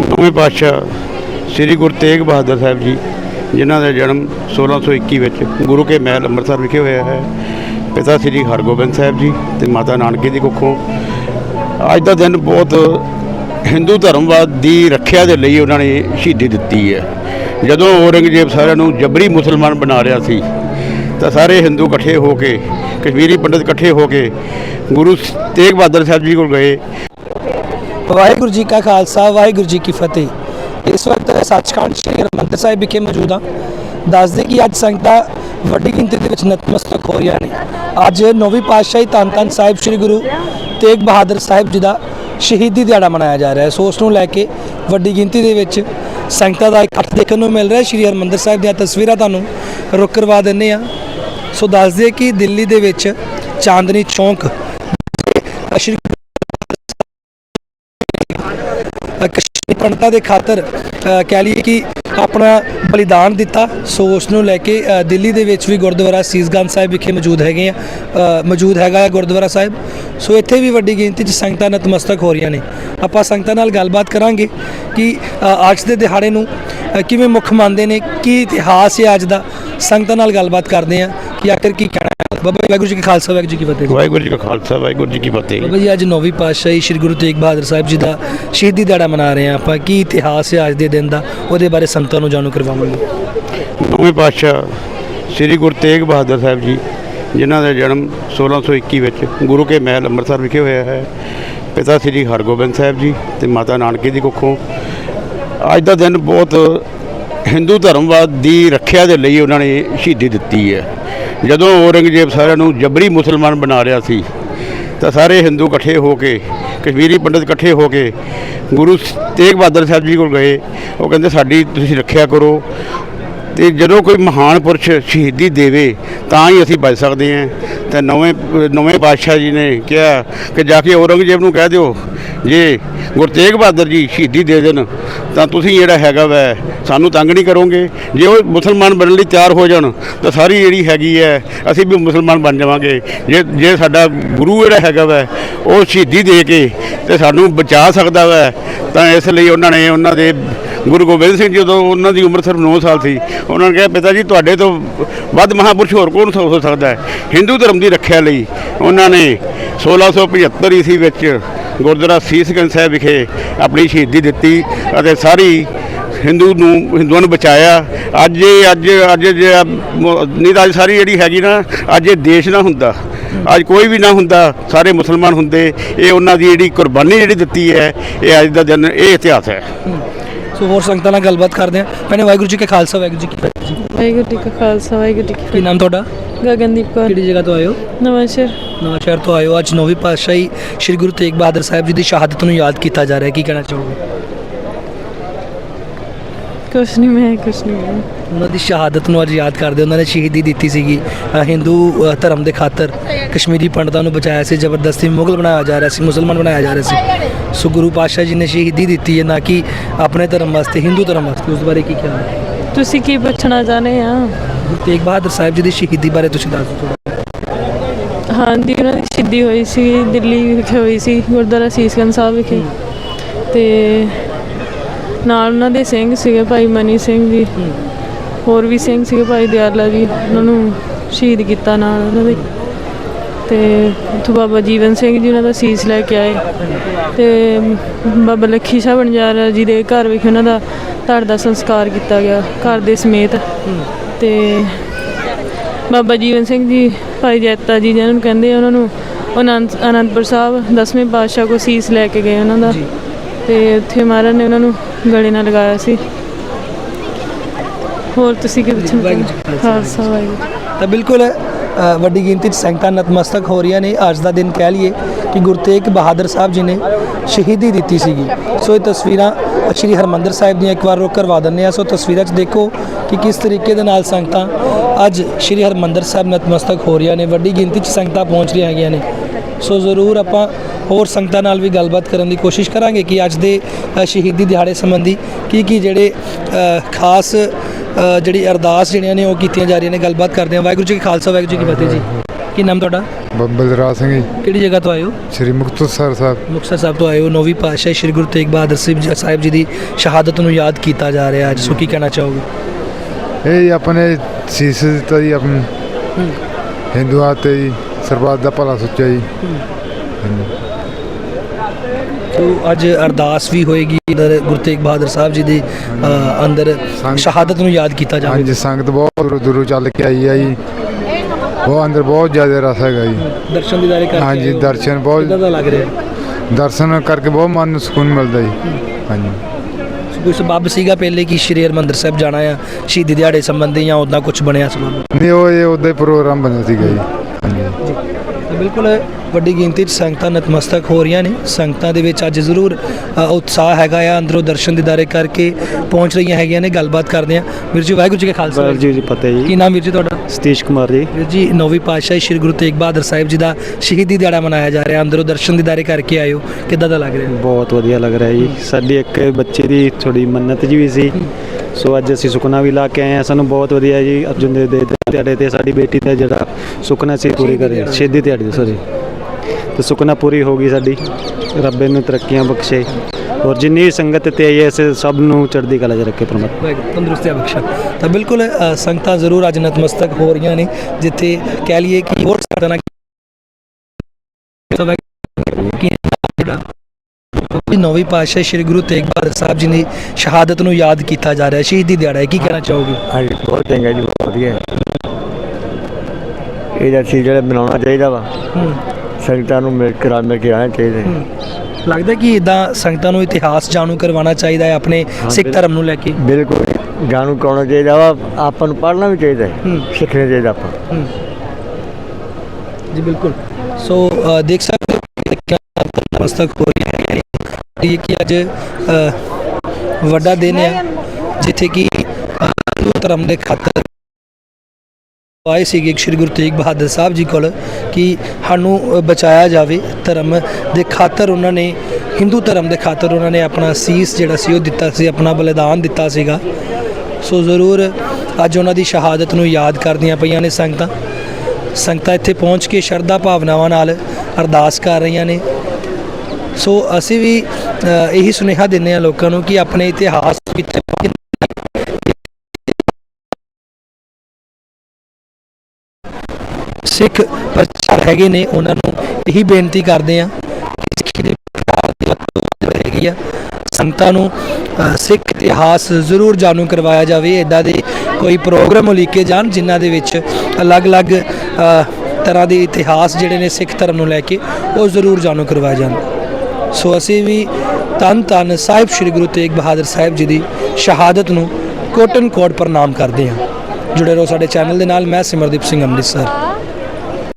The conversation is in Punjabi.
ਨੌਵੇਂ ਪਾਤਸ਼ਾਹ ਸ੍ਰੀ ਗੁਰੂ ਤੇਗ ਬਹਾਦਰ ਸਾਹਿਬ ਜੀ, ਜਿਨ੍ਹਾਂ ਦਾ ਜਨਮ 1621 ਵਿੱਚ ਗੁਰੂ ਕੇ ਮਹਿਲ ਅੰਮ੍ਰਿਤਸਰ ਵਿਖੇ ਹੋਇਆ ਹੈ। ਪਿਤਾ ਸ੍ਰੀ ਹਰਗੋਬਿੰਦ ਸਾਹਿਬ ਜੀ ਤੇ ਮਾਤਾ ਨਾਨਕੀ ਦੀ ਕੁੱਖੋਂ। ਅੱਜ ਦਾ ਦਿਨ ਬਹੁਤ ਹਿੰਦੂ ਧਰਮਵਾਦ ਦੀ ਰੱਖਿਆ ਦੇ ਲਈ ਉਹਨਾਂ ਨੇ ਸ਼ਹੀਦੀ ਦਿੱਤੀ ਹੈ। ਜਦੋਂ ਔਰੰਗਜ਼ੇਬ ਸਾਰਿਆਂ ਨੂੰ ਜਬਰੀ ਮੁਸਲਮਾਨ ਬਣਾ ਰਿਹਾ ਸੀ, ਤਾਂ ਸਾਰੇ ਹਿੰਦੂ ਇਕੱਠੇ ਹੋ ਕੇ, ਕਸ਼ਮੀਰੀ ਪੰਡਤ ਇਕੱਠੇ ਹੋ ਕੇ ਗੁਰੂ ਤੇਗ ਬਹਾਦਰ ਸਾਹਿਬ ਜੀ ਕੋਲ ਗਏ। ਵਾਹਿਗੁਰੂ ਜੀ ਕਾ ਖਾਲਸਾ, ਵਾਹਿਗੁਰੂ ਜੀ ਕੀ ਫਤਿਹ। ਇਸ ਵਕਤ ਸੱਚਖੰਡ ਸ੍ਰੀ ਹਰਿਮੰਦਰ ਸਾਹਿਬ ਵਿਖੇ ਮੌਜੂਦ ਹਾਂ। ਦੱਸਦੇ ਕਿ ਅੱਜ ਸੰਗਤਾਂ ਵੱਡੀ ਗਿਣਤੀ ਦੇ ਵਿੱਚ ਨਤਮਸਤਕ ਹੋ ਰਹੀਆਂ ਨੇ। ਅੱਜ ਨੌਵੀਂ ਪਾਤਸ਼ਾਹੀ ਧੰਨ ਧੰਨ ਸਾਹਿਬ ਸ੍ਰੀ ਗੁਰੂ ਤੇਗ ਬਹਾਦਰ ਸਾਹਿਬ ਜੀ ਦਾ ਸ਼ਹੀਦੀ ਦਿਹਾੜਾ ਮਨਾਇਆ ਜਾ ਰਿਹਾ ਹੈ। ਸੋ ਉਸ ਨੂੰ ਲੈ ਕੇ ਵੱਡੀ ਗਿਣਤੀ ਦੇ ਵਿੱਚ ਸੰਗਤਾਂ ਦਾ ਇਕੱਠ ਦੇਖਣ ਨੂੰ ਮਿਲ ਰਿਹਾ ਸ੍ਰੀ ਹਰਿਮੰਦਰ ਸਾਹਿਬ ਦੀਆਂ ਤਸਵੀਰਾਂ ਤੁਹਾਨੂੰ ਰੁਕ ਕਰਵਾ ਦਿੰਨੇ ਆ ਸੋ ਦੱਸਦੇ ਕਿ ਦਿੱਲੀ ਦੇ ਵਿੱਚ ਚਾਂਦਨੀ ਚੌਂਕ ਪੰਡਤਾਂ ਦੇ ਖਾਤਰ ਕਹਿ ਲਈਏ ਕਿ ਆਪਣਾ ਬਲੀਦਾਨ ਦਿੱਤਾ। ਸੋ ਉਸ ਨੂੰ ਲੈ ਕੇ ਦਿੱਲੀ ਦੇ ਵਿੱਚ ਵੀ ਗੁਰਦੁਆਰਾ ਸੀਸਗੰਜ ਸਾਹਿਬ ਵਿਖੇ ਮੌਜੂਦ ਹੈਗੇ ਆ। ਮੌਜੂਦ ਹੈਗਾ ਹੈ ਗੁਰਦੁਆਰਾ ਸਾਹਿਬ। ਸੋ ਇੱਥੇ ਵੀ ਵੱਡੀ ਗਿਣਤੀ 'ਚ ਸੰਗਤਾਂ ਨਤਮਸਤਕ ਹੋ ਰਹੀਆਂ ਨੇ। ਆਪਾਂ ਸੰਗਤਾਂ ਨਾਲ ਗੱਲਬਾਤ ਕਰਾਂਗੇ ਕਿ ਅੱਜ ਦੇ ਦਿਹਾੜੇ ਨੂੰ ਕਿਵੇਂ ਮੁੱਖ ਮੰਨਦੇ ਨੇ, ਕੀ ਇਤਿਹਾਸ ਹੈ ਅੱਜ ਦਾ? ਸੰਗਤਾਂ ਨਾਲ ਗੱਲਬਾਤ ਕਰਦੇ ਆ। ਕਿ ਆਖਰ ਕੀ ਕਹਿਣਾ ਹੈ? ਬਾਬਾ ਜੀ, ਵਾਹਿਗੁਰੂ ਜੀ ਕੀ ਖਾਲਸਾ ਵਾਹਿਗੁਰੂ ਜੀ ਕੀ ਫਤਿਹ। ਵਾਹਿਗੁਰੂ ਜੀ ਕਾ ਖਾਲਸਾ ਵਾਹਿਗੁਰੂ ਜੀ ਕੀ ਫਤਿਹ। ਬਾਬਾ ਜੀ ਅੱਜ ਨੌਵੀਂ ਪਾਤਸ਼ਾਹੀ ਸ੍ਰੀ ਗੁਰੂ ਤੇਗ ਬਹਾਦਰ ਸਾਹਿਬ ਜੀ ਦਾ ਸ਼ਹੀਦੀ ਦਿਹਾੜਾ ਮਨਾ ਰਹੇ ਹਾਂ ਆਪਾਂ। ਕੀ ਇਤਿਹਾਸ ਹੈ ਅੱਜ ਦੇ ਦਿਨ ਦਾ? ਉਹਦੇ ਬਾਰੇ ਸੰਤਾਂ ਨੂੰ ਜਾਣੂ ਕਰਵਾਵਾਂਗੇ। ਨੌਵੇਂ ਪਾਤਸ਼ਾਹ ਸ੍ਰੀ ਗੁਰੂ ਤੇਗ ਬਹਾਦਰ ਸਾਹਿਬ ਜੀ ਜਿਨ੍ਹਾਂ ਦਾ ਜਨਮ 1621 ਵਿੱਚ ਗੁਰੂ ਕੇ ਮਹਿਲ ਅੰਮ੍ਰਿਤਸਰ ਵਿਖੇ ਹੋਇਆ ਹੈ। ਪਿਤਾ ਸ੍ਰੀ ਹਰਗੋਬਿੰਦ ਸਾਹਿਬ ਜੀ ਤੇ ਮਾਤਾ ਨਾਨਕੀ ਦੀ ਕੁੱਖੋਂ। ਅੱਜ ਦਾ ਦਿਨ ਬਹੁਤ ਹਿੰਦੂ ਧਰਮਵਾਦ ਦੀ ਰੱਖਿਆ ਦੇ ਲਈ ਉਹਨਾਂ ਨੇ ਸ਼ਹੀਦੀ ਦਿੱਤੀ ਹੈ। ਜਦੋਂ ਔਰੰਗਜ਼ੇਬ ਸਾਰਿਆਂ ਨੂੰ ਜਬਰੀ ਮੁਸਲਮਾਨ ਬਣਾ ਰਿਹਾ ਸੀ, ਤਾਂ ਸਾਰੇ ਹਿੰਦੂ ਇਕੱਠੇ ਹੋ ਕੇ, ਕਸ਼ਮੀਰੀ ਪੰਡਤ ਇਕੱਠੇ ਹੋ ਕੇ ਗੁਰੂ ਤੇਗ ਬਹਾਦਰ ਸਾਹਿਬ ਜੀ ਕੋਲ ਗਏ। ਉਹ ਕਹਿੰਦੇ, ਸਾਡੀ ਤੁਸੀਂ ਰੱਖਿਆ ਕਰੋ। ਤੇ ਜਦੋਂ ਕੋਈ ਮਹਾਨ ਪੁਰਸ਼ ਸ਼ਹੀਦੀ ਦੇਵੇ, ਤਾਂ ਹੀ ਅਸੀਂ ਬਚ ਸਕਦੇ ਹਾਂ। ਤੇ ਨਵੇਂ ਨਵੇਂ ਪਾਤਸ਼ਾਹ ਜੀ ਨੇ ਕਿਹਾ ਕਿ ਜਾ ਕੇ ਔਰੰਗਜ਼ੇਬ ਨੂੰ ਕਹਿ ਦਿਓ ਜੇ, ਗੁਰੂ ਤੇਗ ਬਹਾਦਰ ਜੀ ਸ਼ਹੀਦੀ ਦੇ ਦੇਣ ਤਾਂ ਤੁਸੀਂ ਜਿਹੜਾ ਹੈਗਾ ਵੈ, ਸਾਨੂੰ ਤੰਗ ਨਹੀਂ ਕਰੋਗੇ? ਜੇ ਉਹ ਮੁਸਲਮਾਨ ਬਣਨ ਲਈ ਤਿਆਰ ਹੋ ਜਾਣ, ਤਾਂ ਸਾਰੀ ਜਿਹੜੀ ਹੈਗੀ ਹੈ ਅਸੀਂ ਵੀ ਮੁਸਲਮਾਨ ਬਣ ਜਾਵਾਂਗੇ। ਜੇ ਜੇ ਸਾਡਾ ਗੁਰੂ ਜਿਹੜਾ ਹੈਗਾ ਵੈ, ਉਹ ਸ਼ਹੀਦੀ ਦੇ ਕੇ ਤੇ ਸਾਨੂੰ ਬਚਾ ਸਕਦਾ ਵੈ, ਤਾਂ ਇਸ ਲਈ ਉਹਨਾਂ ਨੇ ਉਹਨਾਂ ਦੇ ਗੁਰੂ ਗੋਬਿੰਦ ਸਿੰਘ ਜੀ ਜਦੋਂ ਉਹਨਾਂ ਦੀ ਉਮਰ ਸਿਰਫ 9 ਸਾਲ ਸੀ, ਉਹਨਾਂ ਨੇ ਕਿਹਾ, ਪਿਤਾ ਜੀ, ਤੁਹਾਡੇ ਤੋਂ ਵੱਧ ਮਹਾਪੁਰਸ਼ ਹੋਰ ਕੌਣ ਹੋ ਸਕਦਾ ਹੈ? ਹਿੰਦੂ ਧਰਮ ਦੀ ਰੱਖਿਆ ਲਈ ਉਹਨਾਂ ਨੇ 1675 ਈਸਵੀ ਵਿੱਚ ਗੁਰਦੁਆਰਾ ਸੀਸਗੰਜ ਸਾਹਿਬ ਵਿਖੇ ਆਪਣੀ ਸ਼ਹੀਦੀ ਦਿੱਤੀ ਅਤੇ ਸਾਰੀ ਹਿੰਦੂ ਨੂੰ, ਹਿੰਦੂਆਂ ਨੂੰ ਬਚਾਇਆ। ਅੱਜ ਇਹ, ਅੱਜ ਅੱਜ ਜੇ ਨਹੀਂ ਤਾਂ ਅੱਜ ਸਾਰੀ ਜਿਹੜੀ ਹੈਗੀ ਨਾ, ਅੱਜ ਇਹ ਦੇਸ਼ ਨਾ ਹੁੰਦਾ। ਅੱਜ ਕੋਈ ਵੀ ਨਾ ਹੁੰਦਾ, ਸਾਰੇ ਮੁਸਲਮਾਨ ਹੁੰਦੇ। ਇਹ ਉਹਨਾਂ ਦੀ ਜਿਹੜੀ ਕੁਰਬਾਨੀ ਜਿਹੜੀ ਦਿੱਤੀ ਹੈ, ਇਹ ਅੱਜ ਦਾ ਦਿਨ ਇਹ ਇਤਿਹਾਸ ਹੈ। ਸੋ ਹੋਰ ਸੰਗਤਾਂ ਨਾਲ ਗੱਲਬਾਤ ਕਰਦੇ ਹਾਂ। ਪਹਿਲੇ ਵਾਹਿਗੁਰੂ ਜੀ ਕਾ ਖਾਲਸਾ ਵਾਹਿਗੁਰੂ ਜੀ ਕੀ ਫਤਿਹ। ਜੀ ਵਾਹਿਗੁਰੂ ਜੀ ਕਾ ਖਾਲਸਾ ਵਾਹਿਗੁਰੂ ਜੀ ਕੀ ਕੀ ਨਾਮ ਤੁਹਾਡਾ? ਫਤਿਹ ਗਗਨਦੀਪ ਕੌਰ। ਕਿਹੜੀ ਜਗ੍ਹਾ ਤੋਂ ਆਏ ਹੋ? ਨਵਾਂ ਸ਼ਹਿਰ ਨਵਾਂ ਸ਼ਹਿਰ ਤੋਂ ਆਏ ਹੋ। ਅੱਜ ਨੌਵੀਂ ਪਾਤਸ਼ਾਹੀ ਸ੍ਰੀ ਗੁਰੂ ਤੇਗ ਬਹਾਦਰ ਸਾਹਿਬ ਜੀ ਦੀ ਸ਼ਹਾਦਤ ਨੂੰ ਯਾਦ ਕੀਤਾ ਜਾ ਰਿਹਾ ਹੈ। ਕੀ ਕਹਿਣਾ ਚਾਹੋਗੇ? ਕੁਛ ਨਹੀਂ ਮੈਂ ਕੁਛ ਨਹੀਂ। ਉਹਨਾਂ ਦੀ ਸ਼ਹਾਦਤ ਨੂੰ ਅੱਜ ਯਾਦ ਕਰਦੇ ਉਹਨਾਂ ਨੇ ਸ਼ਹੀਦੀ ਦਿੱਤੀ ਸੀਗੀ ਅ, ਹਿੰਦੂ ਅ, ਧਰਮ ਦੇ ਖਾਤਰ। ਕਸ਼ਮੀਰੀ ਪੰਡਤਾਂ ਨੂੰ ਬਚਾਇਆ ਸੀ ਜ਼ਬਰਦਸਤੀ ਮੁਗਲ ਬਣਾਇਆ ਜਾ ਰਿਹਾ ਸੀ ਮੁਸਲਮਾਨ ਬਣਾਇਆ ਜਾ ਰਿਹਾ ਸੀ। ਸੋ ਗੁਰੂ ਪਾਤਸ਼ਾਹ ਜੀ ਨੇ ਸ਼ਹੀਦੀ ਦਿੱਤੀ ਹੈ ਨਾ ਕਿ ਆਪਣੇ ਧਰਮ ਵਾਸਤੇ ਹਿੰਦੂ ਧਰਮ ਵਾਸਤੇ। ਉਸ ਬਾਰੇ ਕੀ ਖਿਆਲ ਹੈ ਤੁਸੀਂ ਕੀ ਪੁੱਛਣਾ ਚਾਹੁੰਦੇ ਆ? ਗੁਰੂ ਤੇਗ ਬਹਾਦਰ ਸਾਹਿਬ ਜੀ ਦੀ ਸ਼ਹੀਦੀ ਬਾਰੇ ਤੁਸੀਂ ਦੱਸ ਦਿਓ ਥੋੜਾ ਹਾਂਜੀ ਉਹਨਾਂ ਦੀ ਸ਼ਹੀਦੀ ਹੋਈ ਸੀ ਦਿੱਲੀ ਵਿਖੇ ਹੋਈ ਸੀ ਗੁਰਦੁਆਰਾ ਸੀਸਗੰਜ ਸਾਹਿਬ ਵਿਖੇ। ਤੇ ਨਾਲ ਉਹਨਾਂ ਦੇ ਸਿੰਘ ਸੀਗੇ ਭਾਈ ਮਨੀ ਸਿੰਘ ਜੀ। ਹੋਰ ਵੀ ਸਿੰਘ ਸੀਗੇ ਭਾਈ ਦਿਆਲਾ ਜੀ। ਉਹਨਾਂ ਨੂੰ ਸ਼ਹੀਦ ਕੀਤਾ ਨਾਲ ਉਹਨਾਂ ਦੇ। ਤੇ ਉੱਥੋਂ ਬਾਬਾ ਜੀਵਨ ਸਿੰਘ ਜੀ ਉਹਨਾਂ ਦਾ ਸੀਸ ਲੈ ਕੇ ਆਏ। ਤੇ ਬਾਬਾ ਲੱਖੀ ਸ਼ਾਹ ਬਣਜਾਰਾ ਜੀ ਦੇ ਘਰ ਵਿਖੇ ਉਹਨਾਂ ਦਾ ਧੜ ਦਾ ਸੰਸਕਾਰ ਕੀਤਾ ਗਿਆ ਘਰ ਦੇ ਸਮੇਤ। ਤੇ ਬਾਬਾ ਜੀਵਨ ਸਿੰਘ ਜੀ ਭਾਈ ਜੈਤਾ ਜੀ ਜਿਹਨਾਂ ਨੂੰ ਕਹਿੰਦੇ ਆ ਉਹਨਾਂ ਨੂੰ ਅਨੰਦ ਅਨੰਦਪੁਰ ਸਾਹਿਬ ਦਸਵੇਂ ਪਾਤਸ਼ਾਹ ਕੋ ਸੀਸ ਲੈ ਕੇ ਗਏ ਉਹਨਾਂ ਦਾ। ਤੇ ਉੱਥੇ ਮਹਾਰਾਜ ਨੇ ਉਹਨਾਂ ਨੂੰ ਗਲੇ ਨਾਲ ਲਗਾਇਆ ਸੀ। ਹੋਰ ਤੁਸੀਂ ਕੀ ਪੁੱਛਣਾ ਖਾਲਸਾ, ਵਾਹਿਗੁਰੂ। ਤਾਂ ਬਿਲਕੁਲ ਵੱਡੀ ਗਿਣਤੀ 'ਚ ਸੰਗਤਾਂ ਨਤਮਸਤਕ ਹੋ ਰਹੀਆਂ ਨੇ। ਅੱਜ ਦਾ ਦਿਨ ਕਹਿ ਲਈਏ ਕਿ ਗੁਰੂ ਤੇਗ ਬਹਾਦਰ ਸਾਹਿਬ ਜੀ ਨੇ ਸ਼ਹੀਦੀ ਦਿੱਤੀ ਸੀਗੀ। ਸੋ ਇਹ ਤਸਵੀਰਾਂ ਸ਼੍ਰੀ ਹਰਮੰਦਰ ਸਾਹਿਬ ਦੀਆਂ ਇੱਕ ਵਾਰ ਰੁਕ ਕਰਵਾ ਦਿੰਦੇ ਆ ਸੋ ਤਸਵੀਰਾਂ 'ਚ ਦੇਖੋ ਕਿ ਕਿਸ ਤਰੀਕੇ ਦੇ ਨਾਲ ਸੰਗਤਾਂ ਅੱਜ ਸ਼੍ਰੀ ਹਰਮੰਦਰ ਸਾਹਿਬ ਨਤਮਸਤਕ ਹੋ ਰਹੀਆਂ ਨੇ। ਵੱਡੀ ਗਿਣਤੀ 'ਚ ਸੰਗਤਾਂ ਪਹੁੰਚ ਰਹੀਆਂ ਹੈਗੀਆਂ ਨੇ। ਸੋ ਜ਼ਰੂਰ ਆਪਾਂ ਹੋਰ ਸੰਗਤਾਂ ਨਾਲ ਵੀ ਗੱਲਬਾਤ ਕਰਨ ਦੀ ਕੋਸ਼ਿਸ਼ ਕਰਾਂਗੇ ਕਿ ਅੱਜ ਦੇ ਸ਼ਹੀਦੀ ਦਿਹਾੜੇ ਸੰਬੰਧੀ ਕੀ ਕੀ ਜਿਹੜੇ ਖਾਸ ਜਿਹੜੀ ਅਰਦਾਸ ਜਿਹੜੀਆਂ ਨੇ ਉਹ ਕੀਤੀਆਂ ਜਾ ਰਹੀਆਂ ਨੇ ਗੱਲਬਾਤ ਕਰਦੇ ਹਾਂ। ਵਾਹਿਗੁਰੂ ਜੀ ਕੀ ਖਾਲਸਾ ਵਾਹਿਗੁਰੂ ਜੀ ਕੀ ਫਤਿਹ ਜੀ। ਕੀ ਨਾਮ ਤੁਹਾਡਾ? ਬਲਰਾਜ ਸਿੰਘ ਜੀ। ਕਿਹੜੀ ਜਗ੍ਹਾ ਤੋਂ ਆਏ ਹੋ? ਸ੍ਰੀ ਮੁਕਤਸਰ ਸਾਹਿਬ। ਮੁਕਤਸਰ ਸਾਹਿਬ ਤੋਂ ਆਏ ਹੋ। ਨੌਵੀਂ ਪਾਤਸ਼ਾਹੀ ਸ੍ਰੀ ਗੁਰੂ ਤੇਗ ਬਹਾਦਰ ਸਾਹਿਬ ਜੀ- ਦੀ ਸ਼ਹਾਦਤ ਨੂੰ ਯਾਦ ਕੀਤਾ ਜਾ ਰਿਹਾ ਅੱਜ। ਸੋ ਕੀ ਕਹਿਣਾ ਚਾਹੋਗੇ? ਇਹ ਆਪਣੇ ਸੀਸ ਦਿੱਤਾ ਜੀ ਆਪਣੇ ਹਿੰਦੂਆਂ ਤੇ ਜੀ ਸਰਬੱਤ ਦਾ ਭਲਾ ਸੋਚਿਆ ਜੀ। ਤੋ ਅੱਜ ਅਰਦਾਸ ਵੀ ਹੋਏਗੀ ਅੰਦਰ ਗੁਰੂ ਤੇਗ ਬਹਾਦਰ ਸਾਹਿਬ ਜੀ ਦੇ ਅ, ਅੰਦਰ ਸ਼ਹਾਦਤ ਨੂੰ ਯਾਦ ਕੀਤਾ ਜਾਵੇ। ਹਾਂਜੀ ਸੰਗਤ ਬਹੁਤ ਦੂਰੋਂ ਦੂਰੋਂ ਚੱਲ ਕੇ ਆਈ ਆ ਜੀ। ਉਹ ਅੰਦਰ ਬਹੁਤ ਜ਼ਿਆਦਾ ਰਸ ਹੈਗਾ ਜੀ। ਦਰਸ਼ਨ ਦੀਦਾਰੇ ਕਰਕੇ ਹਾਂਜੀ। ਦਰਸ਼ਨ ਕਿੱਦਾਂ ਬਹੁਤ ਦਾ ਲੱਗ ਰਿਹਾ? ਦਰਸ਼ਨ ਕਰਕੇ ਬਹੁਤ ਮਨ ਨੂੰ ਸਕੂਨ ਮਿਲਦਾ ਜੀ। ਹਾਂਜੀ। ਕੋਈ ਸਬੱਬ ਸੀਗਾ ਪਹਿਲੇ ਕਿ ਸ਼੍ਰੀ ਹਰਿਮੰਦਰ ਸਾਹਿਬ ਜਾਣਾ ਆ ਸ਼ਹੀਦੀ ਦਿਹਾੜੇ ਸੰਬੰਧੀ ਜਾਂ ਉਦਾਂ ਕੁਝ ਬਣਿਆ ਸਬੱਬ? ਨਹੀਂ ਉਹ ਇਹ ਉਹਦੇ ਪ੍ਰੋਗਰਾਮ ਬਣਿਆ ਸੀਗਾ ਜੀ। ਬਿਲਕੁਲ ਵੱਡੀ ਗਿਣਤੀ 'ਚ ਸੰਗਤਾਂ ਨਤਮਸਤਕ ਹੋ ਰਹੀਆਂ ਨੇ। ਸੰਗਤਾਂ ਦੇ ਵਿੱਚ ਅੱਜ ਜ਼ਰੂਰ ਉਤਸ਼ਾਹ ਹੈਗਾ ਆ ਅੰਦਰੋਂ ਦਰਸ਼ਨ ਦੀਦਾਰੇ ਕਰਕੇ ਪਹੁੰਚ ਰਹੀਆਂ ਹੈਗੀਆਂ ਨੇ ਗੱਲਬਾਤ ਕਰਦੇ ਆ ਵੀਰ ਜੀ ਵਾਹਿਗੁਰੂ ਜੀ ਕਾ ਖਾਲਸਾ ਵਾਹਿਗੁਰੂ ਜੀ ਦੀ ਫਤਿਹ ਕੀ ਜੀ ਨਾਮ ਵੀਰ ਜੀ ਤੁਹਾਡਾ? ਸਤੀਸ਼ ਕੁਮਾਰ ਜੀ। ਵੀਰ ਜੀ ਨੌਵੀਂ ਪਾਤਸ਼ਾਹੀ ਸ੍ਰੀ ਗੁਰੂ ਤੇਗ ਬਹਾਦਰ ਸਾਹਿਬ ਜੀ ਦਾ ਸ਼ਹੀਦੀ ਦਿਹਾੜਾ ਮਨਾਇਆ ਜਾ ਰਿਹਾ। ਅੰਦਰੋਂ ਦਰਸ਼ਨ ਦੀਦਾਰੇ ਕਰਕੇ ਆਇਓ। ਕਿੱਦਾਂ ਦਾ ਲੱਗ ਰਿਹਾ? ਬਹੁਤ ਵਧੀਆ ਲੱਗ ਰਿਹਾ ਜੀ। ਸਾਡੀ ਇੱਕ ਬੱਚੇ ਦੀ ਥੋੜੀ ਮੰਨਤ ਜੀ ਵੀ ਸੀ। ਸੋ ਅੱਜ ਅਸੀਂ ਸੁਖਨਾ ਵੀ ਲਾ ਕੇ ਆਏ ਹਾਂ। ਸਾਨੂੰ ਬਹੁਤ ਵਧੀਆ ਜੀ। ਅਰਜੁਨ ਦੇ ਦੇ ਦਿਹਾੜੇ ਤੇ ਸਾਡੀ ਬੇਟੀ ਦਾ ਜਿਹੜਾ ਸੁਖਨਾ ਸੀ ਪੂਰੀ ਕਰੇ। ਸ਼ਹੀਦੀ ਦਿਹਾੜੀ ਸੋਰੀ ਤੇ ਸੁਖਨਾ ਪੂਰੀ ਹੋ ਗਈ ਸਾਡੀ। ਰੱਬ ਨੂੰ ਤਰੱਕੀਆਂ ਬਖਸ਼ੇ। ਔਰ ਜਿੰਨੀ ਸੰਗਤ ਤੇ ਆਈ ਇਸ ਸਭ ਨੂੰ ਚੜ੍ਹਦੀ ਕਲਾ 'ਚ ਰੱਖੇ ਪ੍ਰਮਾਤਮਾ ਤੰਦਰੁਸਤੀਆਂ ਬਖਸ਼ਾ। ਤਾਂ ਬਿਲਕੁਲ ਸੰਗਤਾਂ ਜ਼ਰੂਰ ਅੱਜ ਨਤਮਸਤਕ ਹੋ ਰਹੀਆਂ ਨੇ ਜਿੱਥੇ ਕਹਿ ਲਈਏ ਕਿ ਹੋਰ ਕਿ ਨੌਵੀਂ ਪਾਤਸ਼ਾਹ ਸ੍ਰੀ ਗੁਰੂ ਤੇਗ ਬਹਾਦਰ ਸਾਹਿਬ ਜੀ ਦੀ ਸ਼ਹਾਦਤ ਨੂੰ ਯਾਦ ਕੀਤਾ ਜਾ ਰਿਹਾ ਸ਼ਹੀਦੀ ਦਿਹਾੜਾ ਹੈ। ਕੀ ਕਹਿਣਾ ਚਾਹੋਗੇ? ਹਾਂਜੀ ਬਹੁਤ ਚੰਗਾ ਜੀ ਬਹੁਤ ਵਧੀਆ। ਇਹਦਾ ਸੀ ਜਿਹੜਾ ਬਣਾਉਣਾ ਚਾਹੀਦਾ ਵਾ। ਸੰਗਤਾਂ ਨੂੰ ਮਿਲ ਕੇ ਰਲ ਮਿਲ ਕੇ ਆਉਣਾ ਚਾਹੀਦਾ। ਲੱਗਦਾ ਕਿ ਇਦਾਂ ਸੰਗਤਾਂ ਨੂੰ ਇਤਿਹਾਸ ਜਾਣੂ ਕਰਵਾਉਣਾ ਚਾਹੀਦਾ ਹੈ ਆਪਣੇ ਸਿੱਖ ਧਰਮ ਨੂੰ ਲੈ ਕੇ। ਬਿਲਕੁਲ ਜਾਣੂ ਕਰਾਉਣਾ ਚਾਹੀਦਾ ਵਾ। ਆਪਾਂ ਨੂੰ ਪੜ੍ਹਨਾ ਵੀ ਚਾਹੀਦਾ ਹੈ। ਸਿੱਖਣਾ ਚਾਹੀਦਾ ਆਪਾਂ। ਜੀ ਬਿਲਕੁਲ। ਸੋ ਦੇਖ ਸਕਦੇ ਹੋ ਕਿ ਨਤਮਸਤਕ ਹੋ ਰਹੀ ਹੈ। ਇਹ ਕਿ ਅੱਜ ਵੱਡਾ ਦਿਨ ਹੈ ਜਿੱਥੇ ਕਿ ਹਿੰਦੂ ਧਰਮ ਦੇ ਖਾਤਰ ਆਏ ਸੀਗੇ ਸ੍ਰੀ ਗੁਰੂ ਤੇਗ ਬਹਾਦਰ ਸਾਹਿਬ ਜੀ ਕੋਲ ਕਿ ਸਾਨੂੰ ਬਚਾਇਆ ਜਾਵੇ ਧਰਮ ਦੇ ਖਾਤਰ ਉਹਨਾਂ ਨੇ, ਹਿੰਦੂ ਧਰਮ ਦੇ ਖਾਤਰ ਉਹਨਾਂ ਨੇ ਆਪਣਾ ਸੀਸ ਜਿਹੜਾ ਸੀ ਉਹ ਦਿੱਤਾ ਸੀ, ਆਪਣਾ ਬਲੀਦਾਨ ਦਿੱਤਾ ਸੀਗਾ। ਸੋ ਜ਼ਰੂਰ ਅੱਜ ਉਹਨਾਂ ਦੀ ਸ਼ਹਾਦਤ ਨੂੰ ਯਾਦ ਕਰਦੀਆਂ ਪਈਆਂ ਨੇ ਸੰਗਤਾਂ। ਸੰਗਤਾਂ ਇੱਥੇ ਪਹੁੰਚ ਕੇ ਸ਼ਰਧਾ ਭਾਵਨਾਵਾਂ ਨਾਲ ਅਰਦਾਸ ਕਰ ਰਹੀਆਂ ਨੇ। ਸੋ ਅਸੀਂ ਵੀ ਇਹੀ ਸੁਨੇਹਾ ਦਿੰਦੇ ਹਾਂ ਲੋਕਾਂ ਨੂੰ ਕਿ ਆਪਣੇ ਇਤਿਹਾਸ ਸਿੱਖ ਪ੍ਰਚਾਰ ਹੈਗੇ ਨੇ, ਉਹਨਾਂ ਨੂੰ ਇਹੀ ਬੇਨਤੀ ਕਰਦੇ ਆ ਕਿ ਸਿੱਖੀ ਦੇ ਪ੍ਰਚਾਰ ਦੀ ਵੱਧ ਹੈਗੀ ਆ। ਸੰਗਤਾਂ ਨੂੰ ਸਿੱਖ ਇਤਿਹਾਸ ਜ਼ਰੂਰ ਜਾਣੂ ਕਰਵਾਇਆ ਜਾਵੇ। ਇਦਾਂ ਦੇ ਕੋਈ ਪ੍ਰੋਗਰਾਮ ਉਲੀਕੇ ਜਾਣ, ਜਿਨ੍ਹਾਂ ਦੇ ਵਿੱਚ ਅਲੱਗ-ਅਲੱਗ ਤਰ੍ਹਾਂ ਦੇ ਇਤਿਹਾਸ ਜਿਹੜੇ ਨੇ ਸਿੱਖ ਧਰਮ ਨੂੰ ਲੈ ਕੇ, ਉਹ ਜ਼ਰੂਰ ਜਾਣੂ ਕਰਵਾਏ ਜਾਣ। ਸੋ ਅਸੀਂ ਵੀ ਤਨ ਤਨ ਸਾਹਿਬ ਸ੍ਰੀ ਗੁਰੂ ਤੇਗ ਬਹਾਦਰ ਸਾਹਿਬ ਜੀ ਦੀ ਸ਼ਹਾਦਤ ਨੂੰ ਕੋਟਨ ਕੋਟ ਪ੍ਰਣਾਮ ਕਰਦੇ ਹਾਂ। ਜੁੜੇ ਰਹੋ ਸਾਡੇ ਚੈਨਲ ਦੇ ਨਾਲ, ਮੈਂ ਸਿਮਰਦੀਪ ਸਿੰਘ ਅੰਮ੍ਰਿਤਸਰ।